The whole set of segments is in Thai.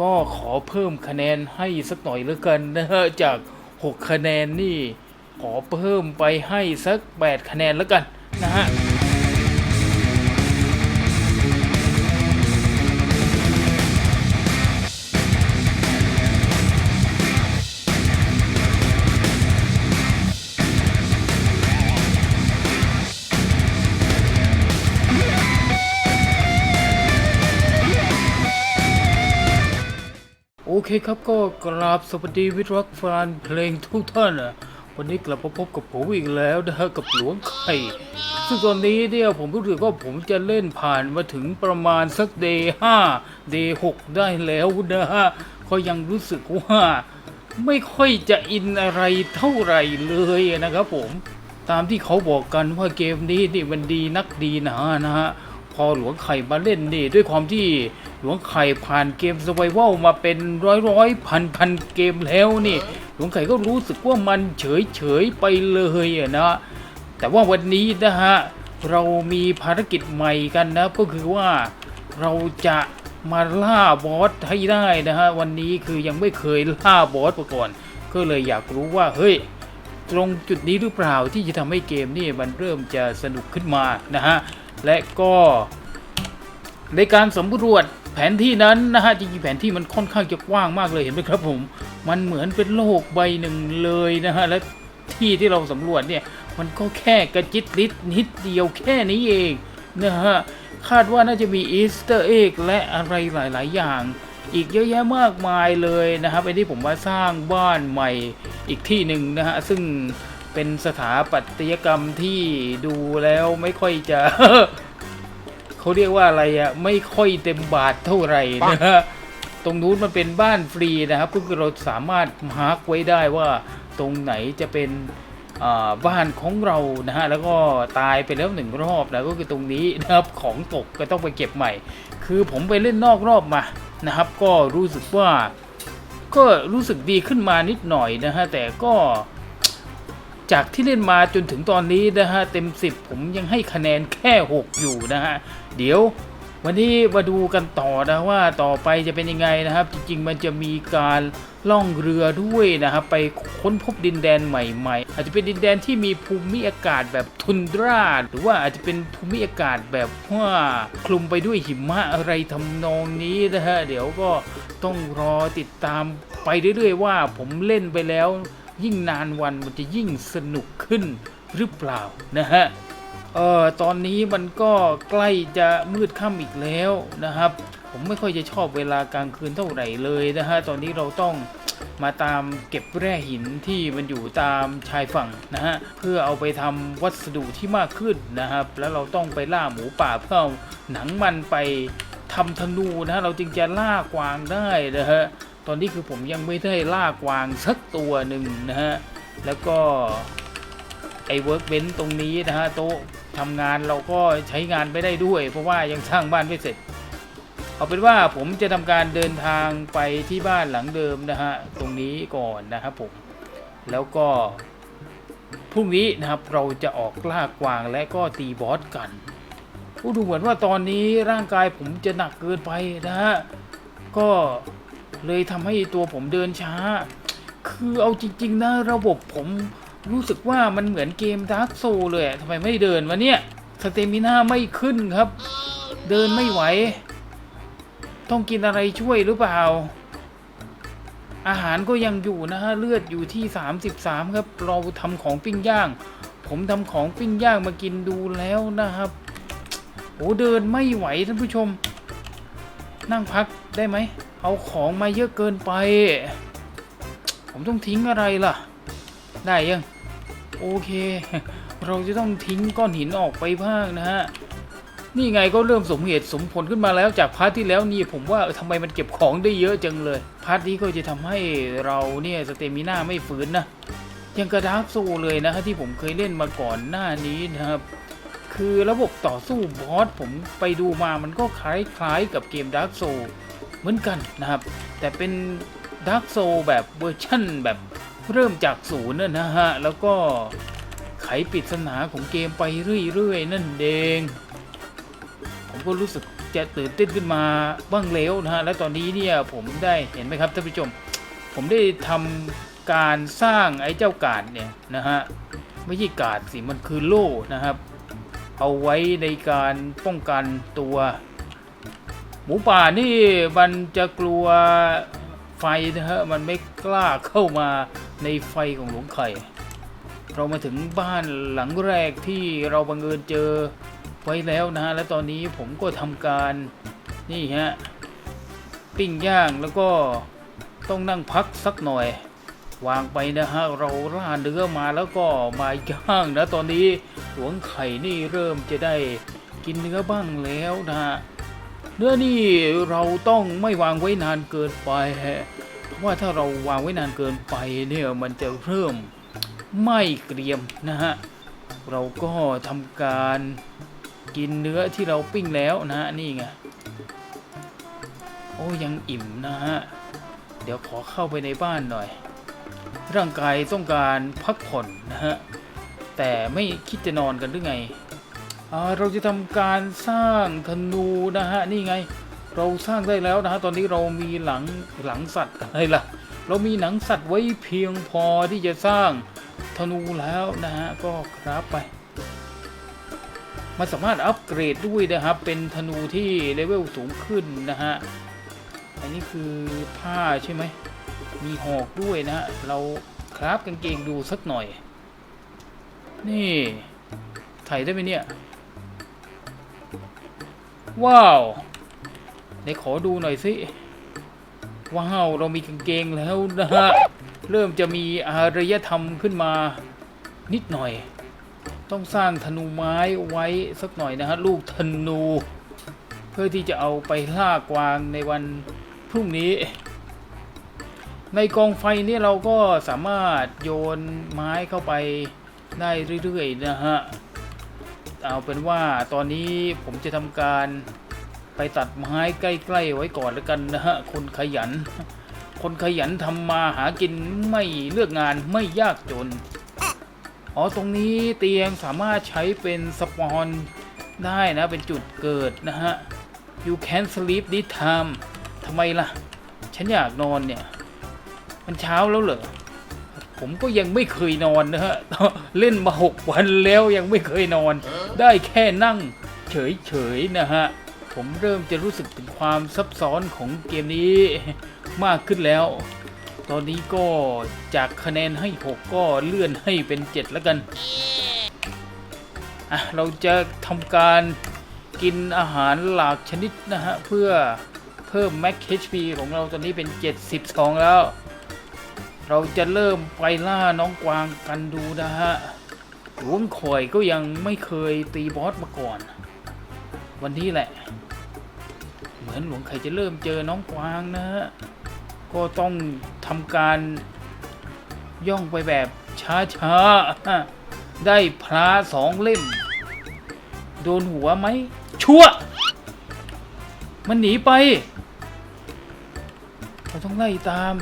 ก็ขอเพิ่มคะแนนให้สักหน่อยแล้วกันนะฮะจาก 6 คะแนนนี่ ขอเพิ่มไปให้สัก 8 คะแนนแล้วกันนะฮะ เคครับก็กราบสวัสดีวิทรักแฟนเพลงทุกท่านนะวันนี้กลับมาพบกับผมอีกแล้วนะฮะกับหลวงไข่ซึ่งตอนนี้เนี่ยผมรู้สึกว่าผมจะเล่นผ่านมาถึงประมาณสักเดย์ห้าเดย์หกได้แล้วนะฮะก็ยังรู้สึกว่าไม่ค่อยจะอินอะไรเท่าไหร่เลยนะครับผมตามที่เขาบอกกันว่าเกมนี้นี่มันดีนักดีหนานะฮะ พอหลวงไข่มาเล่นนี่ ด้วยความที่หลวงไข่ผ่านเกมส u r v i v a l มาเป็นร้อยร้อยพันพันเกมแล้วนี่ หลวงไข่ก็รู้สึกว่ามันเฉยเฉยไปเลยอะนะแต่ว่าวันนี้นะฮะเรามีภารกิจใหม่กันนะ ก็คือว่าเราจะมาล่าบอสให้ได้นะฮะวันนี้คือยังไม่เคยล่าบอสมาก่อน ก็เลยอยากรู้ว่าเฮ้ยตรงจุดนี้หรือเปล่าที่จะทำให้เกมนี่มันเริ่มจะสนุกขึ้นมานะฮะ และก็ในการสำรวจแผนที่นั้นนะฮะจริงๆแผนที่มันค่อนข้างจะกว้างมากเลยเห็นไหมครับผม มันเหมือนเป็นโลกใบหนึ่งเลยนะฮะและที่ที่เราสำรวจเนี่ยมันก็แค่กระจิตลิดนิดเดียวแค่นี้เองนะฮะคาดว่าน่าจะมีอีสเตอร์เอ็กและอะไรหลาย ๆ อย่าง อีกเยอะแยะมากมายเลยนะครับไอ้ที่ผมว่าสร้างบ้านใหม่อีกที่หนึ่งนะฮะซึ่ง เป็นสถาปัตยกรรมที่ดูแล้วไม่ค่อยจะ เขาเรียกว่าอะไรอะไม่ค่อยเต็มบาทเท่าไหร่นะฮะตรงนู้นมันเป็นบ้านฟรีนะครับก็คือเราสามารถมาร์กไว้ได้ว่าตรงไหนจะเป็นอ่าบ้านของเรานะฮะแล้วก็ตายไปแล้วหนึ่งรอบนะก็คือตรงนี้นะครับของตกก็ต้องไปเก็บใหม่ คือผมไปเล่นนอกรอบมานะครับ ก็รู้สึกว่า ก็รู้สึกดีขึ้นมานิดหน่อยนะฮะแต่ก็ จากที่เล่นมาจนถึงตอนนี้นะฮะเต็ม 10 ผมยังให้คะแนนแค่ 6 อยู่นะฮะ เดี๋ยววันนี้มาดูกันต่อนะว่าต่อไปจะเป็นยังไงนะครับ จริงๆ มันจะมีการล่องเรือด้วยนะครับ ไปค้นพบดินแดนใหม่ๆ อาจจะเป็นดินแดนที่มีภูมิอากาศแบบทุนดราหรือว่าอาจจะเป็นภูมิอากาศแบบว่าคลุมไปด้วยหิมะอะไรทำนองนี้นะฮะเดี๋ยวก็ต้องรอติดตามไปเรื่อยๆว่าผมเล่นไปแล้ว ยิ่งนานวันมันจะยิ่งสนุกขึ้นหรือเปล่านะฮะเอ่อตอนนี้มันก็ใกล้จะมืดค่ำอีกแล้วนะครับ ผมไม่ค่อยจะชอบเวลากลางคืนเท่าไหร่เลยนะฮะตอนนี้เราต้องมาตามเก็บแร่หินที่มันอยู่ตามชายฝั่งนะฮะเพื่อเอาไปทำวัสดุที่มากขึ้นนะครับ แล้วเราต้องไปล่าหมูป่าเพื่อเอาหนังมันไปทำธนูนะฮะเราจึงจะล่ากวางได้นะฮะ ตอนนี้คือผมยังไม่ได้ล่ากวางสักตัวหนึ่งนะฮะ แล้วก็ไอ้เวิร์กเบนตรงนี้นะฮะโต๊ะทำงานเราก็ใช้งานไม่ได้ด้วย เพราะว่ายังสร้างบ้านไม่เสร็จ เอาเป็นว่าผมจะทำการเดินทางไปที่บ้านหลังเดิมนะฮะ ตรงนี้ก่อนนะครับผม แล้วก็พรุ่งนี้นะครับเราจะออกล่ากวางและก็ตีบอสกันผู้ดูเหมือนว่าตอนนี้ร่างกายผมจะหนักเกินไปนะฮะ ก็ เลยทำให้ตัวผมเดินช้า คือเอาจริง ๆ นะ ระบบผมรู้สึกว่ามันเหมือนเกมดาร์กโซเลยทำไมไม่เดินวะเนี่ย สเตมิน่าไม่ขึ้นครับ เดินไม่ไหว ต้องกินอะไรช่วยหรือเปล่า อาหารก็ยังอยู่นะฮะ เลือดอยู่ที่ 33 ครับ เราทำของปิ้งย่าง ผมทำของปิ้งย่างมากินดูแล้วนะครับโอ้เดินไม่ไหวท่านผู้ชม นั่งพักได้ไหม เอาของมาเยอะเกินไป ผมต้องทิ้งอะไรล่ะ ได้ยัง โอเค เราจะต้องทิ้งก้อนหินออกไปบ้างนะฮะ นี่ไงก็เริ่มสมเหตุสมผลขึ้นมาแล้วจากพาร์ทที่แล้วนี่ผมว่าเออทำไมมันเก็บของได้เยอะจังเลย พาร์ทนี้ก็จะทำให้เราเนี่ยสเตมิน่าไม่ฝืนนะ ยังกระดาร์กโซเลยนะฮะที่ผมเคยเล่นมาก่อนหน้านี้นะครับคือระบบต่อสู้บอสผมไปดูมามันก็คล้ายๆกับเกมดาร์กโซ เหมือนกันนะครับ แต่เป็นดาร์กโซแบบเวอร์ชั่นแบบเริ่มจากศูนย์น่ะนะฮะ แล้วก็ไขปริศนาของเกมไปเรื่อยๆ นั่นเองผมก็รู้สึกจะตื่นเต้นขึ้นมาบ้างแล้วนะฮะ และตอนนี้เนี่ยผมได้เห็นไหมครับท่านผู้ชม ผมได้ทำการสร้างไอ้เจ้ากาดเนี่ยนะฮะ ไม่ใช่กาดสิมันคือโล่นะครับ เอาไว้ในการป้องกันตัว หมูป่านี่มันจะกลัวไฟนะฮะ มันไม่กล้าเข้ามาในไฟของหลวงไข่ เรามาถึงบ้านหลังแรกที่เราบังเอิญเจอไว้แล้วนะฮะ และตอนนี้ผมก็ทำการนี่ฮะ ปิ้งย่างแล้วก็ต้องนั่งพักสักหน่อย วางไปนะฮะ เราล่าเนื้อมาแล้วก็มาย่างนะ ตอนนี้หลวงไข่นี่เริ่มจะได้กินเนื้อบ้างแล้วนะฮะ เนื้อนี่เราต้องไม่วางไว้นานเกินไปฮะเพราะว่าถ้าเราวางไว้นานเกินไปเนี่ยมันจะเริ่มไม่เกรียมนะฮะเราก็ทำการกินเนื้อที่เราปิ้งแล้วนะฮะนี่ไงโอ้ยังอิ่มนะฮะเดี๋ยวขอเข้าไปในบ้านหน่อย ร่างกายต้องการพักผ่อนนะฮะแต่ไม่คิดจะนอนกันหรือไง เราจะทำการสร้างธนูนะฮะนี่ไง เราสร้างได้แล้วนะฮะตอนนี้เรามีหลังหลังสัตว์อะไรล่ะ เรามีหนังสัตว์ไว้เพียงพอที่จะสร้างธนูแล้วนะฮะก็ครับไปมันสามารถอัปเกรดด้วยนะครับ เป็นธนูที่เลเวลสูงขึ้นนะฮะอันนี้คือผ้าใช่ไหมมีหอกด้วยนะฮะเราคราฟกางเกงดูสักหน่อย นี่ถ่ายได้ไหมเนี่ย ว้าวไหนขอดูหน่อยสิว้าวเรามีกางเกงแล้วนะฮะเริ่มจะมีอารยธรรมขึ้นมานิดหน่อย ต้องสร้างธนูไม้ไว้สักหน่อยนะฮะลูกธนู เพื่อที่จะเอาไปล่ากวางในวันพรุ่งนี้ ในกองไฟนี่เราก็สามารถโยนไม้เข้าไปได้เรื่อยๆนะฮะ เอาเป็นว่าตอนนี้ผมจะทำการไปตัดไม้ใกล้ ๆ ไว้ก่อนแล้วกันนะฮะ คนขยัน คนขยันทำมาหากินไม่เลือกงานไม่ยากจน อ๋อ ตรงนี้เตียงสามารถใช้เป็นสปอนได้นะ เป็นจุดเกิดนะฮะ you can sleep this time ทำไมล่ะ ฉันอยากนอนเนี่ย มันเช้าแล้วเหรอ ผมก็ยังไม่เคยนอนนะฮะ เล่นมาหกวันแล้วยังไม่เคยนอน ได้แค่นั่งเฉยๆนะฮะ ผมเริ่มจะรู้สึกถึงความซับซ้อนของเกมนี้มากขึ้นแล้ว ตอนนี้ก็จากคะแนนให้ 6 ก็เลื่อนให้เป็น 7 แล้วกันอะเราจะทำการกินอาหารหลากชนิดนะฮะ เพื่อเพิ่ม Max HP ของเราตอนนี้เป็น 72 แล้ว เราจะเริ่มไปล่าน้องกวางกันดูนะฮะ หลวงคอยก็ยังไม่เคยตีบอสมาก่อน วันนี้แหละ เหมือนหลวงไข่จะเริ่มเจอน้องกวางนะฮะ ก็ต้องทำการย่องไปแบบช้าๆ ได้พระสองเล่ม โดนหัวไหม ชั่ว มันหนีไป เราต้องไล่ตาม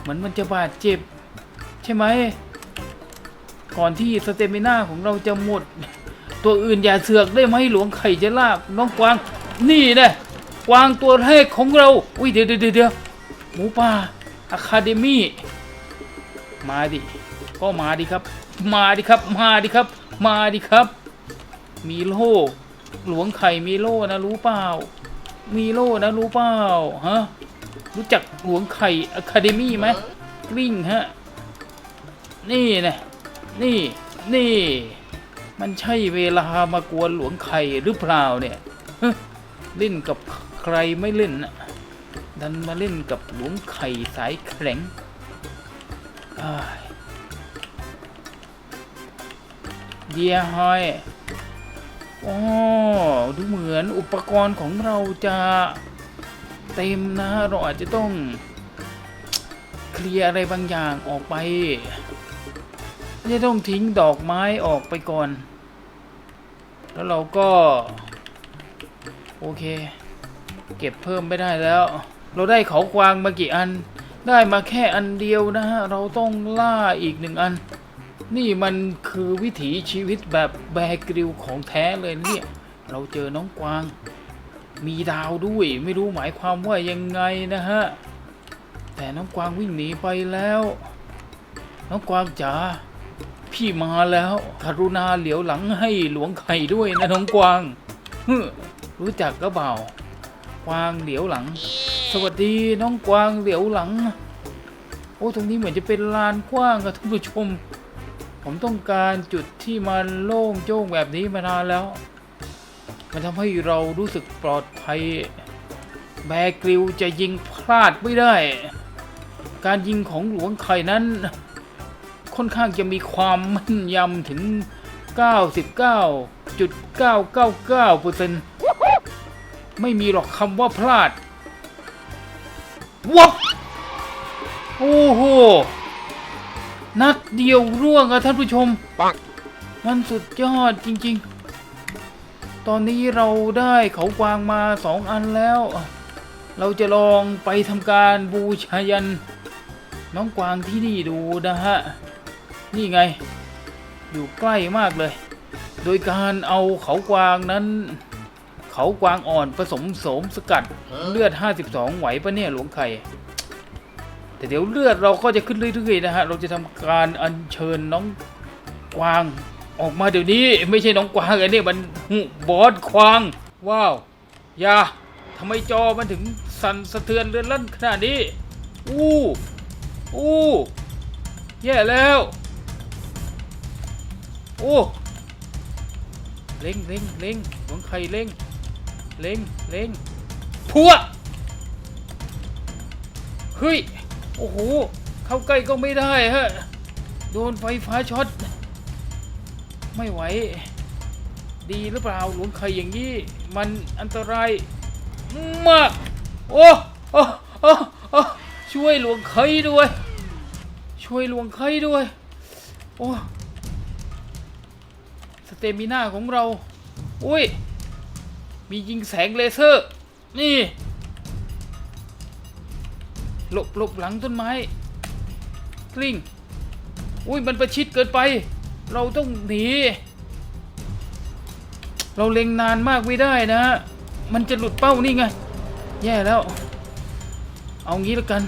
เหมือนมันจะบาดเจ็บ ใช่ไหม ก่อนที่สเตมิน่าของเราจะหมด ตัวอื่นอย่าเสือกได้ไหมหลวงไข่จะลากน้องกวาง นี่นะกวางตัวแรกของเรา อุ้ยเดี๋ยวเดี๋ยวเดี๋ยวหมูป่าอะคาเดมี่มาดิ ก็มาดิครับ มาดิครับ มาดิครับ มาดิครับ มีโล่หลวงไข่มีโล่นะรู้เปล่า มีโล่นะรู้เปล่าฮะรู้จักหลวงไข่อะคาเดมี่ไหมกลิ้งฮะ นี่นะ นี่ นี่ มันใช่เวลามากวนหลวงไข่หรือเปล่าเนี่ยเล่นกับใครไม่เล่นนะดันมาเล่นกับหลวงไข่สายแข็งเดียฮอยอ๋อดูเหมือนอุปกรณ์ของเราจะเต็มนะ เราอาจจะต้อง เคลียร์อะไรบางอย่างออกไป จะต้องทิ้งดอกไม้ออกไปก่อน แล้วเราก็ โอเค เก็บเพิ่มไม่ได้แล้ว เราได้เขากวางมากี่อัน ได้มาแค่อันเดียวนะฮะ เราต้องล่าอีกหนึ่งอัน นี่มันคือวิถีชีวิตแบบแบกริวของแท้เลยเนี่ย เราเจอน้องกวาง มีดาวด้วย ไม่รู้หมายความว่ายังไงนะฮะ แต่น้องกวางวิ่งหนีไปแล้ว น้องกวางจ๋า พี่มาแล้วกรุณาเหลียวหลังให้หลวงไข่ด้วยนะน้องกวางฮึรู้จักก็เปล่ากวางเหลียวหลัง สวัสดีน้องกวางเหลียวหลัง โอ้ตรงนี้เหมือนจะเป็นลานกว้างอะท่านผู้ชม ผมต้องการจุดที่มันโล่งโจ้งแบบนี้มานานแล้ว มันทำให้เรารู้สึกปลอดภัย แบกริวจะยิงพลาดไม่ได้ การยิงของหลวงไข่นั้น ค่อนข้างจะมีความแม่นยำถึง 99.999%ไม่มีหรอกคำว่าพลาดวับโอ้โห นัดเดียวร่วงอะท่านผู้ชมปังมันสุดยอดจริง ๆ ตอนนี้เราได้เขากวางมาสองอันแล้ว เราจะลองไปทำการบูชายัน น้องกวางที่นี่ดูนะฮะ นี่ไง อยู่ใกล้มากเลย โดยการเอาเขากวางนั้น เขากวางอ่อนผสมโสมสกัดเลือด 52 ไหวปะเนี่ยหลวงไข่แต่เดี๋ยวเลือดเราก็จะขึ้นเรื่อยๆนะฮะ เราจะทำการอัญเชิญน้องกวางออกมาเดี๋ยวนี้ไม่ใช่น้องกวางอันนี้มันบอสควาง ว้าวอย่าทำไมจอมันถึงสั่นสะเทือนเรือนลั่นขนาดนี้ อู้ อู้ แย่แล้ว โอ้เล็งเล็งเล็งหลวงไข่เล็งเล็งเล็งพัวเฮ้ย โอ้โห เข้าใกล้ก็ไม่ได้ฮะ โดนไฟฟ้าช็อต ไม่ไหว ดีหรือเปล่าหลวงไข่อย่างนี้ มันอันตรายมาก โอ้โอ้โอ้โอ้ช่วยหลวงไข่ด้วย ช่วยหลวงไข่ด้วย โอ้ เตมิน่าของเรา อุ้ย มียิงแสงเลเซอร์ นี่ หลบหลบหลังต้นไม้ กลิ้ง อุ้ย มันประชิดเกินไป เราต้องหนี เราเล็งนานมากไม่ได้นะ มันจะหลุดเป้านี่ไง แย่แล้ว เอางี้แล้วกัน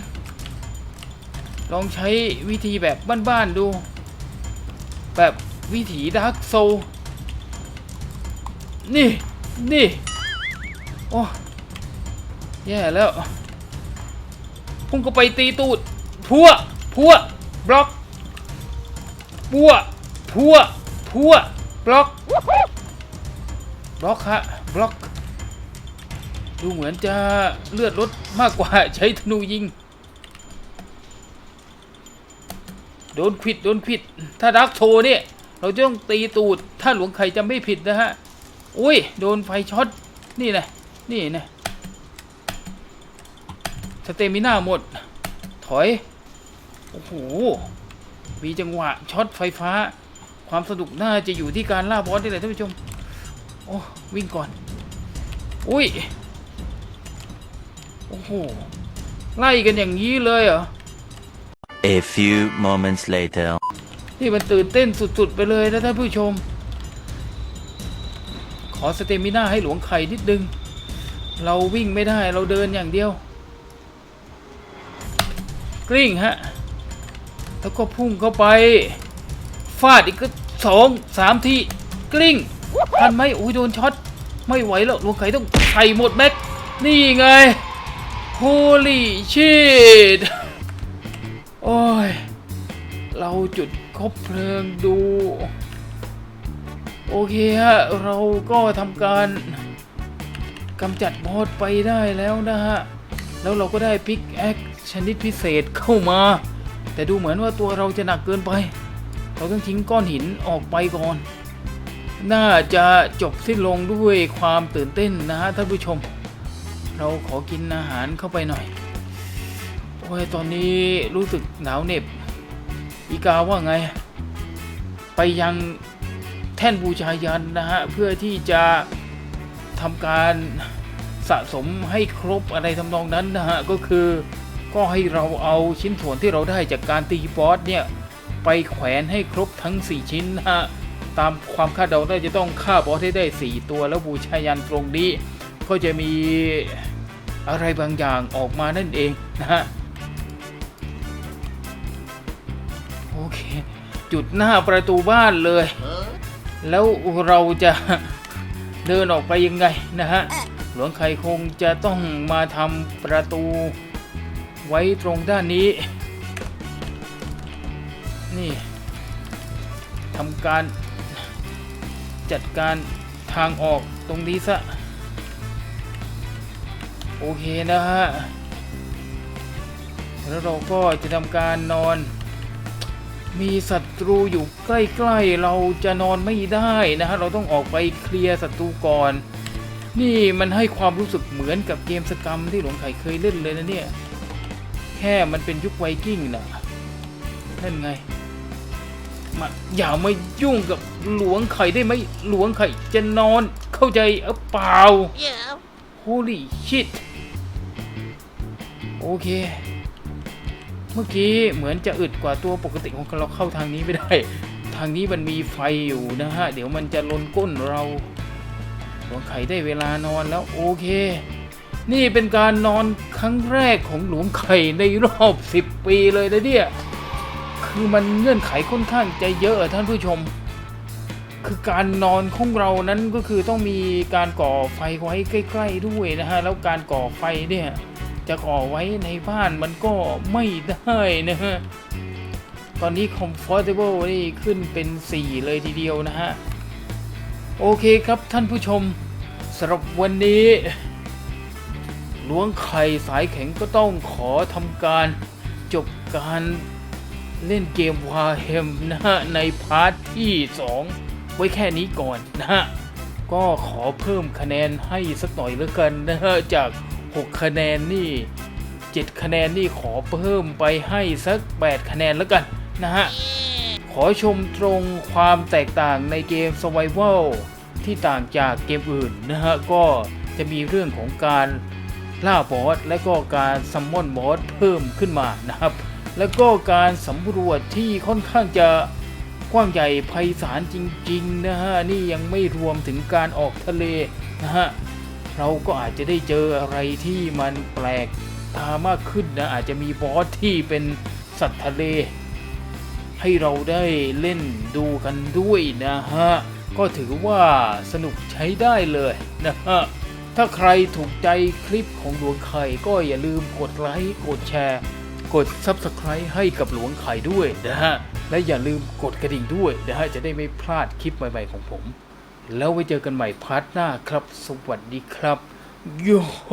ลองใช้วิธีแบบบ้านๆดู แบบวิถีดาร์กโซ นี่นี่โอ้แย่แล้ว พุ่งก็ไปตีตูด พัว พัว บล็อก พัว พัว พัว บล็อก บล็อกฮะ บล็อก ดูเหมือนจะเลือดลดมากกว่าใช้ธนูยิง โดนควิด โดนควิด ถ้าดักโทเนี่ย เราจะต้องตีตูด ถ้าหลวงไข่จำไม่ผิดนะฮะ อุ้ย โดนไฟช็อต นี่นะนี่นะสเตมิน่าหมด ถอย โอ้โห มีจังหวะช็อตไฟฟ้า ความสนุกน่าจะอยู่ที่การล่าบอสนี่แหละท่านผู้ชม โอ้ วิ่งก่อน อุ้ย โอ้โห ไล่กันอย่างนี้เลยเหรอ A few moments later. นี่มันตื่นเต้นสุด ๆ ไปเลยนะท่านผู้ชม ขอสเตมิน่าให้หลวงไข่นิดนึง เราวิ่งไม่ได้เราเดินอย่างเดียว กลิ้งฮะ แล้วก็พุ่งเข้าไป ฟาดอีกก็สองสามทีกลิ้งทันไหมโอ้ยโดนช็อต ไม่ไหวแล้วหลวงไข่ต้องใส่หมดแม็ก นี่ไง Holy shit โอ้ย เราจุดคบเพลิงดู โอเคฮะ เราก็ทำการกำจัดบอสไปได้แล้วนะฮะ แล้วเราก็ได้พิกแอคชนิดพิเศษเข้ามา แต่ดูเหมือนว่าตัวเราจะหนักเกินไป เราต้องทิ้งก้อนหินออกไปก่อน น่าจะจบสิ้นลงด้วยความตื่นเต้นนะฮะท่านผู้ชม เราขอกินอาหารเข้าไปหน่อย โอ้ยตอนนี้รู้สึกหนาวเหน็บ อีกาว่าไง ไปยัง แท่นบูชายันนะฮะเพื่อที่จะทำการสะสมให้ครบอะไรทำนองนั้นนะฮะก็คือก็ให้เราเอาชิ้นส่วนที่เราได้จากการตีบอสเนี่ยไปแขวนให้ครบทั้ง 4 ชิ้นนะฮะตามความคาดเดาน่าจะต้องฆ่าบอสให้ได้ 4 ตัวแล้วบูชายันตรงนี้ ก็จะมีอะไรบางอย่างออกมานั่นเองนะฮะโอเค จุดหน้าประตูบ้านเลย แล้วเราจะเดินออกไปยังไงนะฮะ หลวงไข่คงจะต้องมาทำประตูไว้ตรงด้านนี้ นี่ทำการจัดการทางออกตรงนี้ซะ โอเคนะฮะ แล้วเราก็จะทำการนอน มีศัตรูอยู่ใกล้ๆ เราจะนอนไม่ได้นะฮะ เราต้องออกไปเคลียร์ศัตรูก่อน นี่มันให้ความรู้สึกเหมือนกับเกมสกรรมที่หลวงไข่เคยเล่นเลยนะเนี่ย แค่มันเป็นยุคไวกิ้งนะนั่นไง มาอย่ามายุ่งกับหลวงไข่ได้ไหมหลวงไข่จะนอนเข้าใจเออเปล่า Yeah. Holy shit โอเคเมื่อกี้เหมือนจะอึดกว่าตัวปกติของเราเข้าทางนี้ไม่ได้ ทางนี้มันมีไฟอยู่นะฮะ เดี๋ยวมันจะลนก้นเราหลวงไข่ได้เวลานอนแล้วโอเค นี่เป็นการนอนครั้งแรกของหลวงไข่ในรอบ 10 ปีเลยนะเนี่ย คือมันเงื่อนไขค่อนข้างจะเยอะอะท่านผู้ชม คือการนอนของเรานั้นก็คือต้องมีการก่อไฟไว้ใกล้ ๆด้วยนะฮะ แล้วการก่อไฟเนี่ย จะก่อไว้ในบ้านมันก็ไม่ได้นะฮะ ตอนนี้ comfortable นี่ขึ้นเป็น 4 เลยทีเดียวนะฮะ โอเคครับท่านผู้ชมสำหรับวันนี้ล้วงไข่สายแข็งก็ต้องขอทำการจบการเล่นเกมวาเฮมนะฮะ ในพาร์ทที่ 2 ไว้แค่นี้ก่อนนะฮะ ก็ขอเพิ่มคะแนนให้สักหน่อยแล้วกันนะฮะ จาก 6 คะแนนนี่ 7 คะแนนนี่ขอเพิ่มไปให้สัก 8 คะแนนแล้วกันนะฮะ ขอชมตรงความแตกต่างในเกม Survival ที่ต่างจากเกมอื่นนะฮะ ก็จะมีเรื่องของการล่าบอสและก็การซัมมอนบอสเพิ่มขึ้นมานะครับ แล้วก็การสำรวจที่ค่อนข้างจะกว้างใหญ่ไพศาลจริงๆนะฮะ นี่ยังไม่รวมถึงการออกทะเลนะฮะ เราก็อาจจะได้เจออะไรที่มันแปลกตามากขึ้นนะ อาจจะมีบอสที่เป็นสัตว์ทะเล ให้เราได้เล่นดูกันด้วยนะฮะ ก็ถือว่าสนุกใช้ได้เลยนะฮะ ถ้าใครถูกใจคลิปของหลวงไข่ก็อย่าลืมกดไลค์กดแชร์กด Subscribe ให้กับหลวงไข่ด้วยนะฮะ และอย่าลืมกดกระดิ่งด้วยนะฮะ จะได้ไม่พลาดคลิปใหม่ๆของผม แล้วไว้เจอกันใหม่พาร์ทหน้าครับ สวัสดีครับโยโฮ